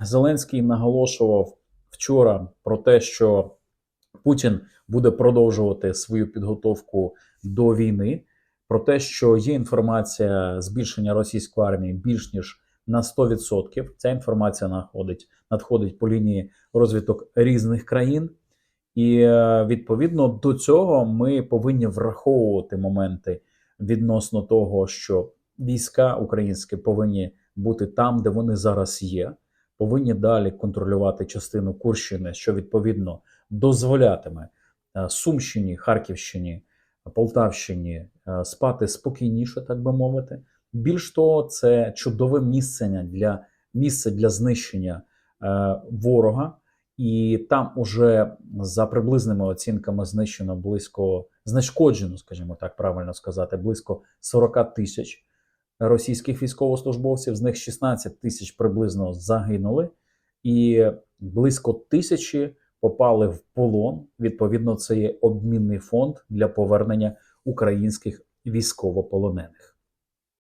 Зеленський наголошував вчора про те, що Путін буде продовжувати свою підготовку до війни, про те, що є інформація збільшення російської армії більш ніж на 100%. Ця інформація надходить, надходить по лінії розвиток різних країн. І е, відповідно до цього ми повинні враховувати моменти відносно того, що війська українські повинні бути там, де вони зараз є, повинні далі контролювати частину Курщини, що відповідно дозволятиме е, Сумщині, Харківщині, Полтавщині е, спати спокійніше, так би мовити. Більш того, це чудове місце для місце для знищення е, ворога, і там уже за приблизними оцінками знищено близько знешкоджено, скажімо так, правильно сказати, близько 40 тисяч російських військовослужбовців. З них 16 тисяч приблизно загинули, і близько тисячі попали в полон. Відповідно, це є обмінний фонд для повернення українських військовополонених.